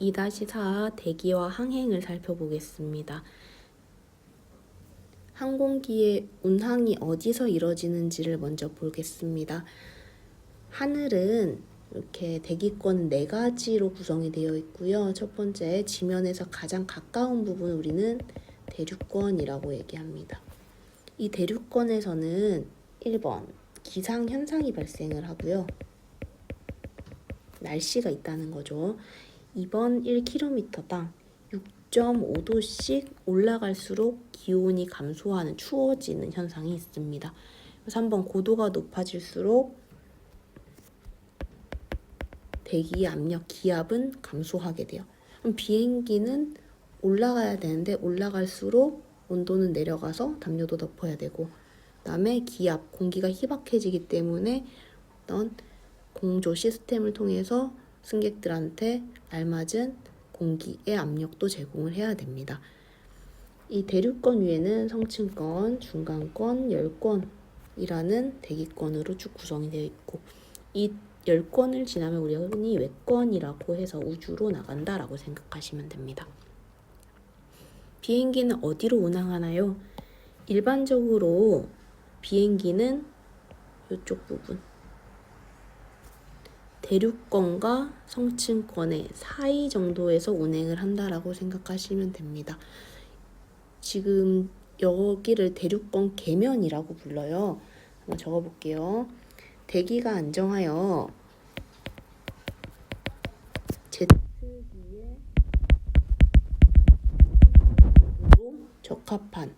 2-4 대기와 항행을 살펴보겠습니다. 항공기의 운항이 어디서 이루어지는지를 먼저 보겠습니다. 하늘은 이렇게 대기권 네 가지로 구성이 되어 있고요. 첫 번째 지면에서 가장 가까운 부분 우리는 대륙권이라고 얘기합니다. 이 대륙권에서는 1번 기상 현상이 발생을 하고요. 날씨가 있다는 거죠. 2번 1km당 6.5도씩 올라갈수록 기온이 감소하는 추워지는 현상이 있습니다. 3번 고도가 높아질수록 대기 압력 기압은 감소하게 돼요. 그럼 비행기는 올라가야 되는데 올라갈수록 온도는 내려가서 담요도 덮어야 되고 그다음에 기압 공기가 희박해지기 때문에 어떤 공조 시스템을 통해서 승객들한테 알맞은 공기의 압력도 제공을 해야 됩니다. 이 대륙권 위에는 성층권, 중간권, 열권이라는 대기권으로 쭉 구성이 되어 있고 이 열권을 지나면 우리가 흔히 외권이라고 해서 우주로 나간다라고 생각하시면 됩니다. 비행기는 어디로 운항하나요? 일반적으로 비행기는 이쪽 부분 대륙권과 성층권의 사이 정도에서 운행을 한다라고 생각하시면 됩니다. 지금 여기를 대륙권 계면이라고 불러요. 한번 적어볼게요. 대기가 안정하여 제트기에 적합한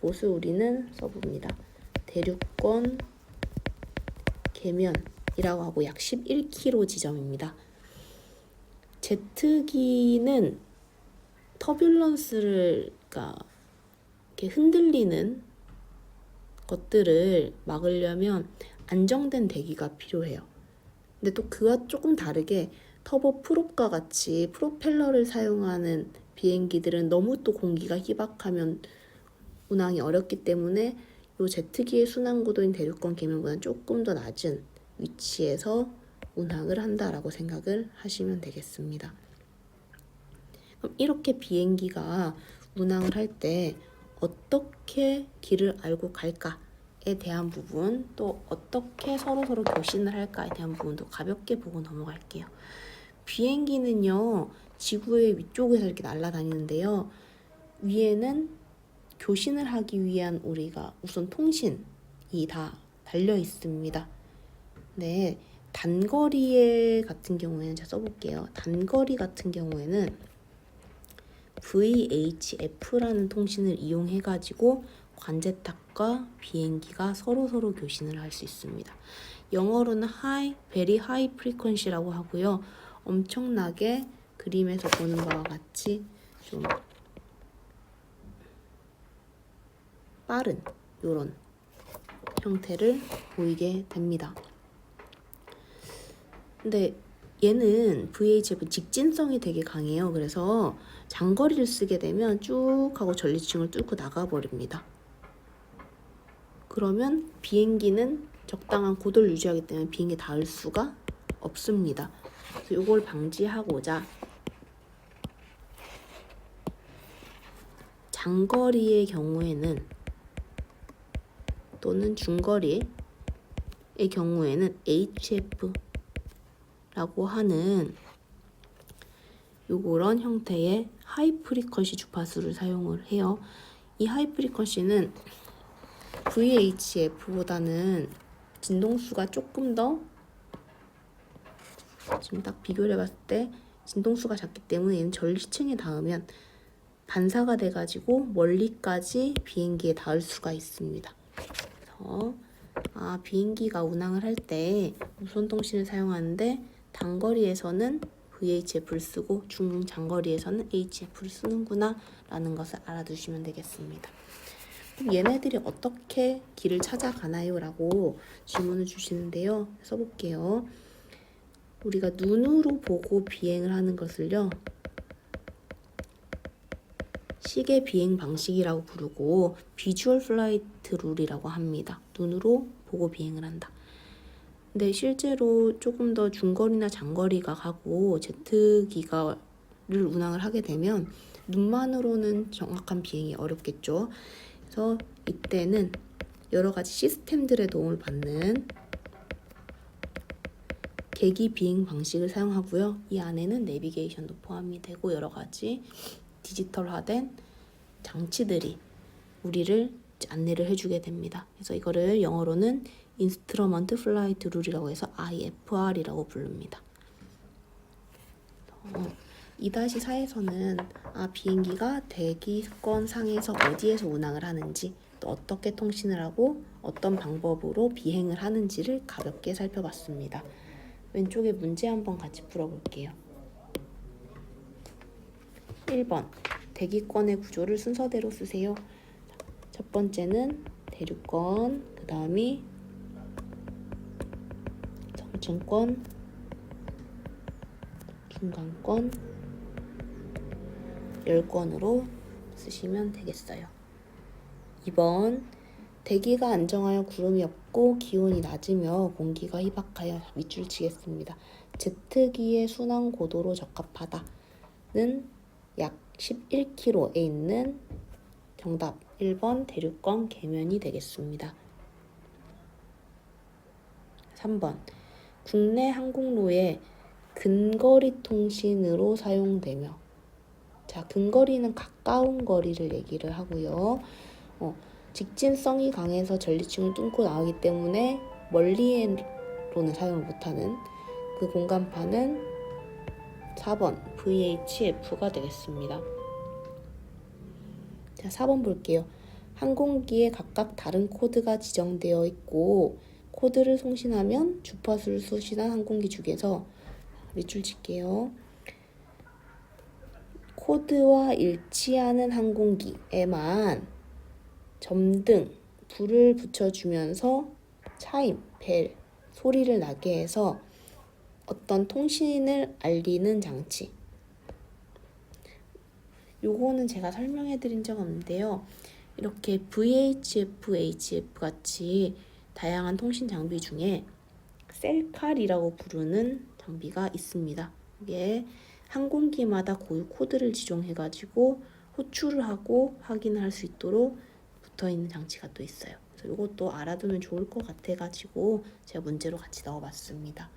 곳을 우리는 써봅니다. 대륙권 계면 이라고 하고 약 11km 지점입니다. 제트기는 터뷸런스를 그러니까 이렇게 흔들리는 것들을 막으려면 안정된 대기가 필요해요. 근데 또 그와 조금 다르게 터보 프롭과 같이 프로펠러를 사용하는 비행기들은 너무 또 공기가 희박하면 운항이 어렵기 때문에 요 제트기의 순항 고도인 대륙권 계면보다는 조금 더 낮은 위치에서 운항을 한다라고 생각을 하시면 되겠습니다. 그럼 이렇게 비행기가 운항을 할 때 어떻게 길을 알고 갈까에 대한 부분 또 어떻게 서로 서로 교신을 할까에 대한 부분도 가볍게 보고 넘어갈게요. 비행기는요 지구의 위쪽에서 이렇게 날아다니는데요 위에는 교신을 하기 위한 우리가 우선 통신이 다 달려 있습니다. 네, 단거리에 같은 경우에는 제가 써볼게요. 단거리 같은 경우에는 VHF라는 통신을 이용해 가지고 관제탑과 비행기가 서로 서로 교신을 할 수 있습니다. 영어로는 high, very high frequency라고 하고요. 엄청나게 그림에서 보는 바와 같이 좀 빠른 이런 형태를 보이게 됩니다. 근데 얘는 VHF 직진성이 되게 강해요. 그래서 장거리를 쓰게 되면 쭉 하고 전리층을 뚫고 나가버립니다. 그러면 비행기는 적당한 고도를 유지하기 때문에 비행기에 닿을 수가 없습니다. 이걸 방지하고자 장거리의 경우에는 또는 중거리의 경우에는 HF 라고 하는 요런 형태의 하이 프리퀀시 주파수를 사용을 해요. 이 하이 프리퀀시는 VHF보다는 진동수가 조금 더 지금 딱 비교를 해봤을 때 진동수가 작기 때문에 얘는 전리층에 닿으면 반사가 돼가지고 멀리까지 비행기에 닿을 수가 있습니다. 그래서 아 비행기가 운항을 할 때 무선 통신을 사용하는데 단거리에서는 VHF를 쓰고 중장거리에서는 HF를 쓰는구나 라는 것을 알아두시면 되겠습니다. 그럼 얘네들이 어떻게 길을 찾아가나요? 라고 질문을 주시는데요. 써볼게요. 우리가 눈으로 보고 비행을 하는 것을요. 시계 비행 방식이라고 부르고 비주얼 플라이트 룰이라고 합니다. 눈으로 보고 비행을 한다. 근데 실제로 조금 더 중거리나 장거리가 가고 제트기가 운항을 하게 되면 눈만으로는 정확한 비행이 어렵겠죠. 그래서 이때는 여러 가지 시스템들의 도움을 받는 대기 비행 방식을 사용하고요. 이 안에는 내비게이션도 포함이 되고 여러 가지 디지털화된 장치들이 우리를 안내를 해주게 됩니다. 그래서 이거를 영어로는 인스트루먼트 플라이트 룰이라고 해서 IFR이라고 부릅니다. 어, 2-4에서는 아, 비행기가 대기권 상에서 어디에서 운항을 하는지 또 어떻게 통신을 하고 어떤 방법으로 비행을 하는지를 가볍게 살펴봤습니다. 왼쪽에 문제 한번 같이 풀어볼게요. 1번 대기권의 구조를 순서대로 쓰세요. 첫 번째는 대륙권, 그 다음이 정층권, 중간권, 열권으로 쓰시면 되겠어요. 2번 대기가 안정하여 구름이 없고 기온이 낮으며 공기가 희박하여 밑줄 치겠습니다. 제트기의 순항 고도로 적합하다는 약 11km에 있는 정답 1번 대륙권 계면이 되겠습니다. 3번 국내 항공로에 근거리 통신으로 사용되며 자 근거리는 가까운 거리를 얘기를 하고요. 어, 직진성이 강해서 전리층을 뚫고 나오기 때문에 멀리로는 사용을 못하는 그 공간판은 4번 VHF가 되겠습니다. 자, 4번 볼게요. 항공기에 각각 다른 코드가 지정되어 있고 코드를 송신하면 주파수를 수신한 항공기 중에서 밑줄 칠게요. 코드와 일치하는 항공기에만 점등, 불을 붙여주면서 차임, 벨, 소리를 나게 해서 어떤 통신을 알리는 장치. 요거는 제가 설명해 드린 적 없는데요. 이렇게 VHF, HF 같이 다양한 통신 장비 중에 셀칼이라고 부르는 장비가 있습니다. 이게 항공기마다 고유 코드를 지정해 가지고 호출을 하고 확인을 할수 있도록 붙어 있는 장치가 또 있어요. 그래서 이것도 알아두면 좋을 것 같아 가지고 제가 문제로 같이 넣어 봤습니다.